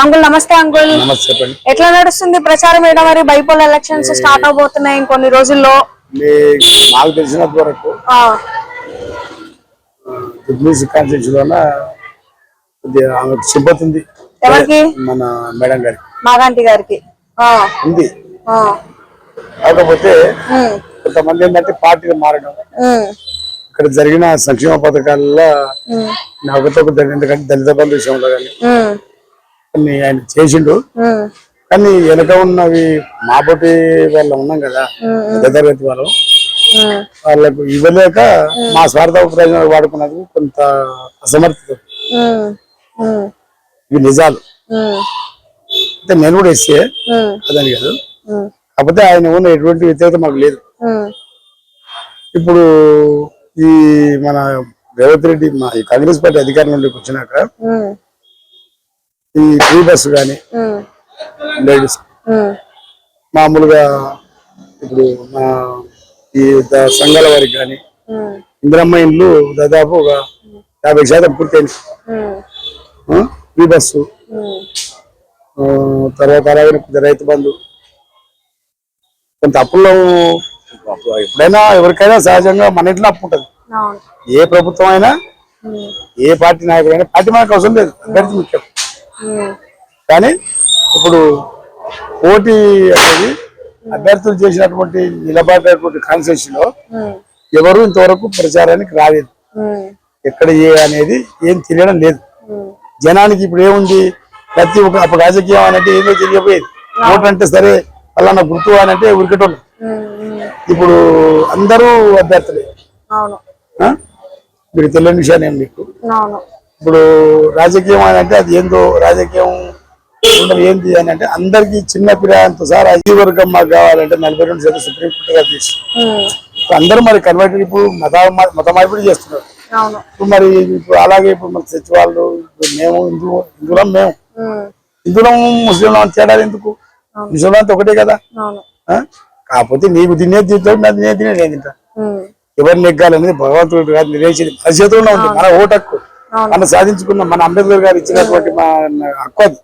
Uncle నమస్తే uncle. ఎట్లా నడుస్తుంది ప్రచారం? ఏడా మరి? బైపోల్ ఎలక్షన్స్ స్టార్ట్ అవబోతున్నాయి ఇంకొన్ని రోజుల్లో. నాకు తెలిసినంత వరకు ఆమెకు సింపతి ఉంది. ఎవరికి? మన మేడం గారికి. మాగాంటి గారికి. ఉంది. కాకపోతే కొంతమంది ఏంటంటే పార్టీలు మారడం. ఇక్కడ జరిగిన సంక్షేమ పథకాలలో జరిగిన ఎందుకంటే దళిత బంధు విషయంలో కానీ కొన్ని ఆయన చేసిండు. కానీ వెనక ఉన్నవి మాబోటి వాళ్ళ ఉన్నాం కదా పెద్ద తరగతి వాళ్ళు. వాళ్ళకు ఇవ్వలేక మా స్వార్థ ప్రయోజనాలు వాడుకున్నది కొంత అసమర్థత. ఇవి నిజాలు. అంటే నేను కూడా ఇస్తే అదని కాదు. కాకపోతే ఆయన ఉన్న ఎటువంటి వ్యతిరేకత మాకు లేదు. ఇప్పుడు ఈ మన రేవంత్ రెడ్డి మా ఈ కాంగ్రెస్ పార్టీ అధికారంలోకి వచ్చినాక ఈ ఫ్రీ బస్సు కానీ లేడీస్. మామూలుగా ఇప్పుడు మా ఈ సంఘాల వారికి కానీ ఇందిరమ్మ ఇండ్లు దాదాపు ఒక యాభై శాతం పూర్తయింది ఫ్రీ బస్సు. తర్వాత అలాగే కొంత రైతు బంధు. కొంత అప్పుల్లో ఎప్పుడైనా ఎవరికైనా సహజంగా మన ఇంట్లో అప్పు ఉంటుంది. ఏ ప్రభుత్వం అయినా ఏ పార్టీ నాయకుడైనా పార్టీ మనకు అవసరం లేదు. అభ్యర్థి ముఖ్యం. కానీ ఇప్పుడు పోటీ అనేది అభ్యర్థులు చేసినటువంటి నిలబడినటువంటి కాన్స్టిట్యూషన్లో ఎవరు ఇంతవరకు ప్రచారానికి రాలేదు. ఎక్కడ ఏ అనేది ఏం తెలియడం లేదు. జనానికి ఇప్పుడు ఏముంది? ప్రతి ఒక్క అప్పుడు రాజకీయం అనంటే ఏమో తెలియపోయేది ఓటు అంటే సరే పలానా గుర్తు అని అంటే ఉరికటోళ్ళు. ఇప్పుడు అందరూ అభ్యర్థులే? మీకు తెలియని విషయాన్ని మీకు ఇప్పుడు రాజకీయం అని అంటే అది ఏందో రాజకీయం ఉండదు ఏంది అని అంటే అందరికి చిన్న పిల్లలతో సార్ అజీ వర్గం మాకు కావాలంటే నలభై రెండు శాతం సుప్రీం కోర్టు గారు తీసి అందరూ మరి కన్వర్ట్ ఇప్పుడు మత మత మార్పిడి చేస్తున్నారు. ఇప్పుడు మరి ఇప్పుడు అలాగే ఇప్పుడు మన సచివాళ్ళు ఇప్పుడు మేము హిందూ హిందువులం మేము. హిందువులం ముస్లింలం అని తేడాలు ఎందుకు? ముస్లింలు అంతా ఒకటే కదా? కాకపోతే నీకు తినే తింటాడు నాకు నేను తినే నేను తింటా. ఉమ్, ఎవరు నెగ్గాలనేది భగవంతుడు గారు నిర్ణయించింది మన చేతుల్లో మన ఓటు హక్కు మనం సాధించుకున్న మన అంబేద్కర్ గారు ఇచ్చినటువంటి హక్కు అది.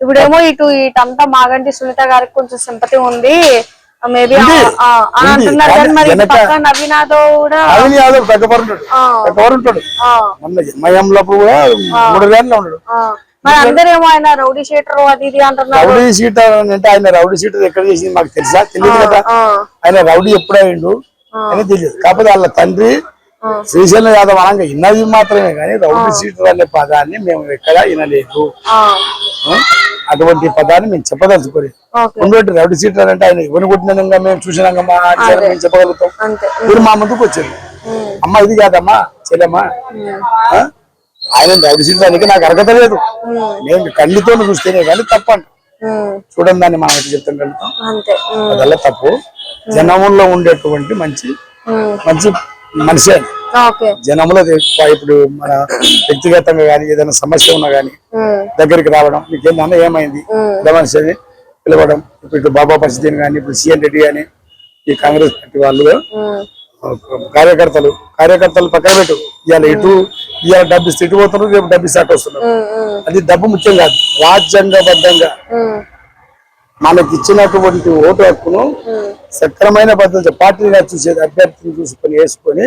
ఇప్పుడేమో ఇటు ఇటంతా మాగంటి సునీత గారికి కొంచెం సింపతి ఉంది. మేబీ. అంటున్నారు కానీ మరి కూడా యాదవ్ మొన్న కూడా మూడు వేలలో ఉన్నాడు. మరి అందరేమో ఆయన రౌడీ షీటర్ అది ఇది అంటున్నారు. రౌడీ అంటే ఆయన రౌడీ సీటర్ ఎక్కడ చేసింది మాకు తెలుసా? తెలియదు కదా. ఆయన రౌడీ ఎప్పుడైండు? అని తెలియదు. కాకపోతే వాళ్ళ తండ్రి శ్రీశైలం యాదవ్ అనగా విన్నది మాత్రమే కానీ రౌడీ సీటర్ అనే పదాన్ని మేము ఎక్కడా వినలేదు? అటువంటి పదాన్ని మేము చెప్పదలుచుకోలేదు. ఉండేటి రౌడీ సీటర్ అంటే ఆయన ఎవరిని కొట్టినాక మేము చూసినాక మా మేము చెప్పగలుగుతాం. మీరు మా ముందుకు వచ్చారు. అమ్మ ఇది కాదమ్మా చెల్లెమ్మా? ఆయన రౌడీ సీటర్ దానికి నాకు అర్హత లేదు. నేను కళ్ళుతో చూస్తేనే కానీ తప్పంట ఉమ్, చూడండి దాన్ని మనం చెప్తాం కలుగుతాం అదల్లా తప్పు. జనములో ఉండేటువంటి మంచి మంచి మనిషి. ఎక్కువ ఇప్పుడు మన వ్యక్తిగతంగా కానీ ఏదైనా సమస్య ఉన్నా ఉమ్, దగ్గరికి రావడం మీకేందన్నా ఏమైంది? మనిషి పిలవడం ఇప్పుడు బాబా పరిస్థితి కానీ ఇప్పుడు సిఎన్ రెడ్డి కానీ ఈ కాంగ్రెస్ పార్టీ వాళ్ళు కార్యకర్తలు కార్యకర్తలు పక్కన పెట్టు. ఇవాళ ఇటు ఇవాళ డబ్బు ఇస్తే ఇటు పోతున్నారు రేపు డబ్బు ఇస్తే వస్తున్నారు. అది డబ్బు ముఖ్యం కాదు. రాజ్యాంగబద్ధంగా. మనకి ఇచ్చినటువంటి ఓటు హక్కును సక్రమైన పద్ధతి పార్టీగా చూసేది అభ్యర్థిని చూసుకొని వేసుకొని.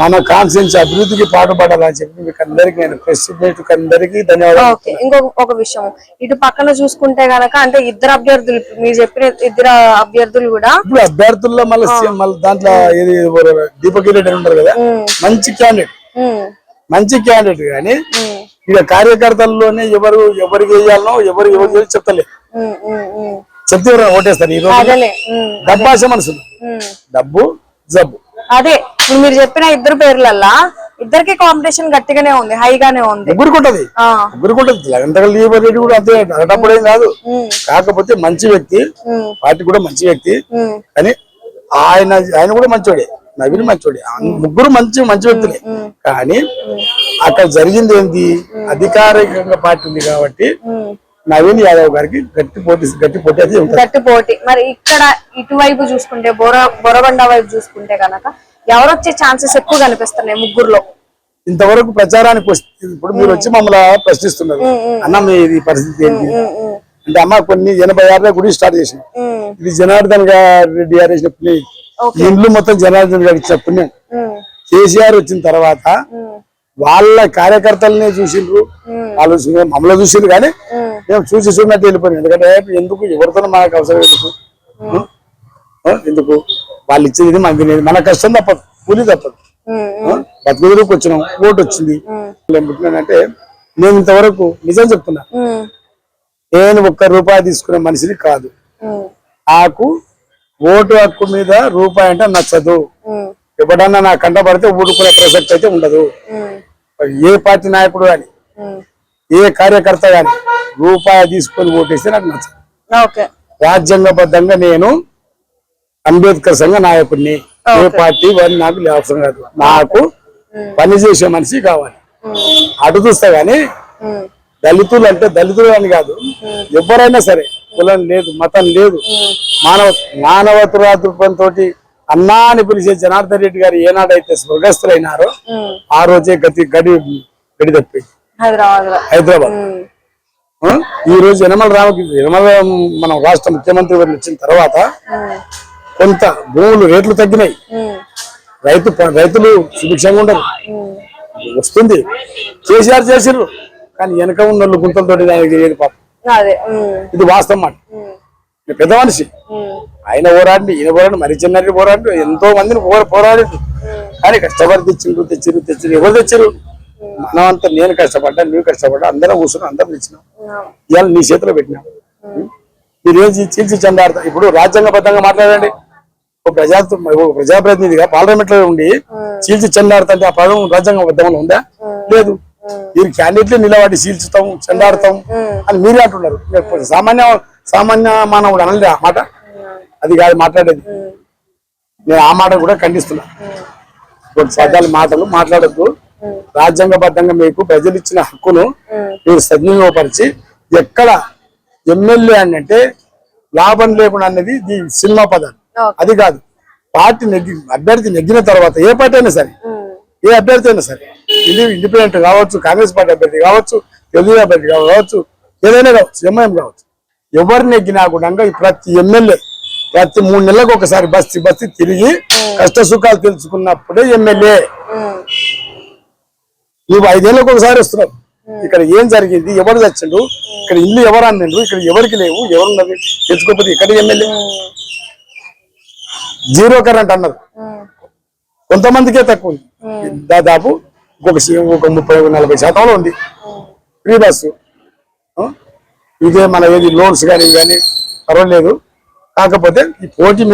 మన కాన్స్టిట్యూన్సీ అభివృద్ధికి పాటుపడాలని చెప్పి మీకు అందరికీ నేను ప్రెస్ మీట్ అందరికీ ధన్యవాదాలు ఇంకొక ఒక విషయం. ఇటు పక్కన చూసుకుంటే గనక అంటే ఇద్దరు అభ్యర్థులు మీరు చెప్పిన ఇద్దరు అభ్యర్థులు కూడా ఇప్పుడు అభ్యర్థుల్లో మళ్ళీ మళ్ళీ దాంట్లో దీపక్ రెడ్డి ఉంటారు కదా మంచి క్యాండిడేట్. మంచి క్యాండిడేట్ కానీ ఇక కార్యకర్తల్లోనే ఎవరు ఎవరికి వేయాలనో ఎవరు ఎవరు చెప్తలేదు. చెప్తే ఎవరైనా ఓటేస్తారు ఈ రోజు. డబ్బు జబ్బు. అదే మీరు చెప్పిన ఇద్దరు పేర్లల్లా ఇద్దరికి కాంపిటీషన్ గట్టిగానే ఉంది హైగానే ఉంది. ముగ్గురికి ఉంటది లగంతగల దీపక్ రెడ్డి కూడా అంతే. అడటప్పుడేం కాదు. కాకపోతే మంచి వ్యక్తి పార్టీ కూడా మంచి వ్యక్తి. కానీ ఆయన ఆయన కూడా మంచోడే. నవీన్ మంచోడే. ముగ్గురు మంచి మంచి వ్యక్తులే. కానీ అక్కడ జరిగింది ఏంటి అధికారికంగా పార్టీ ఉంది కాబట్టి. నవీన్ యాదవ్ గారికి గట్టి పోటీ గట్టి పోటీ అయితే గట్టి పోటీ. మరి ఇక్కడ ఇటువైపు చూసుకుంటే బొర బొరబండ వైపు చూసుకుంటే గనక ఎవరు వచ్చే ఛాన్సెస్ ఎక్కువ కనిపిస్తున్నాయి ముగ్గురులో? ఇంతవరకు ప్రచారానికి వస్తే ఇప్పుడు మీరు వచ్చి మమ్మల్ని ప్రశ్నిస్తున్నారు. అన్న మీ ఇది పరిస్థితి ఏంటి? అంటే అమ్మ కొన్ని ఎనభై ఆరులో గుడి స్టార్ట్ చేసిన ఇది జనార్దన్ గారు రెడ్డి గారు వేసిన పుణ్యం ఓకే. ఈ ఇండ్లు మొత్తం జనార్దన్ గారు ఇచ్చిన పుణ్యం ఉమ్, కేసీఆర్ వచ్చిన తర్వాత వాళ్ళ కార్యకర్తలనే చూసిండ్రు. వాళ్ళు మమ్మల్ని చూసిండ్రు కానీ మేము. చూసి చూడనట్టు వెళ్ళిపోయాం ఎందుకంటే ఎందుకు ఎవరితో మనకు అవసరం ఎందుకు? ఎందుకు? వాళ్ళు ఇచ్చేది మనకి లేదు. మన కష్టం తప్పదు. కూలి తప్పదు? బతుకుదురుకు వచ్చినాం. ఓటు వచ్చింది. పుట్టినానంటే నేను ఇంతవరకు నిజం చెప్తున్నా. నేను ఒక్క రూపాయి తీసుకునే మనిషిని కాదు. నాకు ఓటు హక్కు మీద రూపాయి అంటే నచ్చదు. ఎప్పుడన్నా నా కంట పడితే ఊరుకునే ప్రసక్తి అయితే ఉండదు. ఏ పార్టీ నాయకుడు కానీ. ఏ కార్యకర్త కానీ రూపాయి తీసుకొని ఓటేస్తే నాకు నచ్చదు. రాజ్యాంగబద్ధంగా నేను అంబేద్కర్ సంఘ నాయకుడిని ఏ పార్టీ వారిని నాకు అవసరం కాదు నాకు పని చేసే మనిషి కావాలి. అటు చూస్తా గానీ దళితులు అంటే దళితులు అని కాదు. ఎవరైనా సరే కులం లేదు మతం లేదు. మానవ మానవతురాతృత్వంతో అన్నా అని పిలిచే జనార్దన్ రెడ్డి గారు ఏనాడైతే స్వర్గస్థులైనారో. ఆ రోజే గతి గడి గడి తప్పింది హైదరాబాద్? ఈ రోజు యనమల రామకృష్ణ యనమల మన రాష్ట్ర ముఖ్యమంత్రి వారు వచ్చిన తర్వాత కొంత భూములు రేట్లు తగ్గినాయి. రైతు రైతులు సుభిక్షంగా ఉండరు. వస్తుంది. కేసీఆర్ చేసిర్రు కానీ వెనక ఉన్న గుంతలతోటి దానికి తెలియదు పాపం. ఇది వాస్తవం మాట. పెద్ద మనిషి. ఆయన పోరాడి ఈయన పోరాడు మరి చిన్నది పోరాడు ఎంతో మందిని పోరా- పోరాడిండు. కానీ కష్టపడి తెచ్చిండ్రు తెచ్చిర్రు తెచ్చిర్రు ఎవరు తెచ్చిర్రు మనం అంతా నేను కష్టపడ్డా నువ్వు కష్టపడ్డా అందరం కూర్చున్నాం అందరం తెచ్చినాం. ఇవాళ నీ చేతిలో పెట్టినాం. మీరు చీల్చి చెందాడతా ఇప్పుడు రాజ్యాంగబద్ధంగా మాట్లాడండి. ఒక ప్రజా ప్రజాప్రతినిధిగా పార్లమెంట్లో ఉండి చీల్చి చెందాడుతుంటే ఆ పదం రాజ్యాంగబద్ధంగా ఉందా? లేదు. మీరు క్యాండిడేట్లు నిలబడి చీల్చుతాం చెందాడుతాం అని మీరే అంటున్నారు. సామాన్య సామాన్య మానవుడు అనలేదు ఆ మాట? అది కాదు మాట్లాడేది. నేను ఆ మాట కూడా ఖండిస్తున్నా. కొన్ని పదాలు మాటలు మాట్లాడద్దు. రాజ్యాంగబద్ధంగా మీకు ప్రజలు ఇచ్చిన హక్కును మీరు సద్వినియోగపరిచి ఎక్కడ ఎమ్మెల్యే అని అంటే లాభం లేకుండా అనేది ఇది సినిమా పదాలు. అది కాదు. పార్టీ నెగ్గి అభ్యర్థి నెగ్గిన తర్వాత ఏ పార్టీ అయినా సరే ఏ అభ్యర్థి అయినా సరే ఇది ఇండిపెండెంట్ కావచ్చు కాంగ్రెస్ పార్టీ అభ్యర్థి కావచ్చు తెలుగు అభ్యర్థి కావచ్చు ఏదైనా కావచ్చు ఎంఐఎం కావచ్చు ఎవరిని నెగ్గినా కూడా ప్రతి ఎమ్మెల్యే ప్రతి మూడు నెలలకు ఒకసారి బస్తి బస్తి తిరిగి కష్ట సుఖాలు తెలుసుకున్నప్పుడే ఎమ్మెల్యే. నువ్వు ఐదేళ్ళకి ఒకసారి వస్తున్నావు ఇక్కడ ఏం జరిగింది? ఎవరు చచ్చిండు ఇక్కడ ఇల్లు ఎవరు అన్నిండు ఇక్కడ ఎవరికి లేవు? ఎవరున్నది? తెచ్చుకోకపోతే ఇక్కడ ఎమ్మెల్యే. జీరో కరెంట్ అన్నారు. కొంతమందికే తక్కువ ఉంది. దాదాపు ఒక ఒక ముప్పై నలభై శాతంలో ఉంది. Free bus? ఇదే మన ఏది లోన్స్ కానీ కానీ పర్వాలేదు. కాకపోతే ఈ పోటీ మీద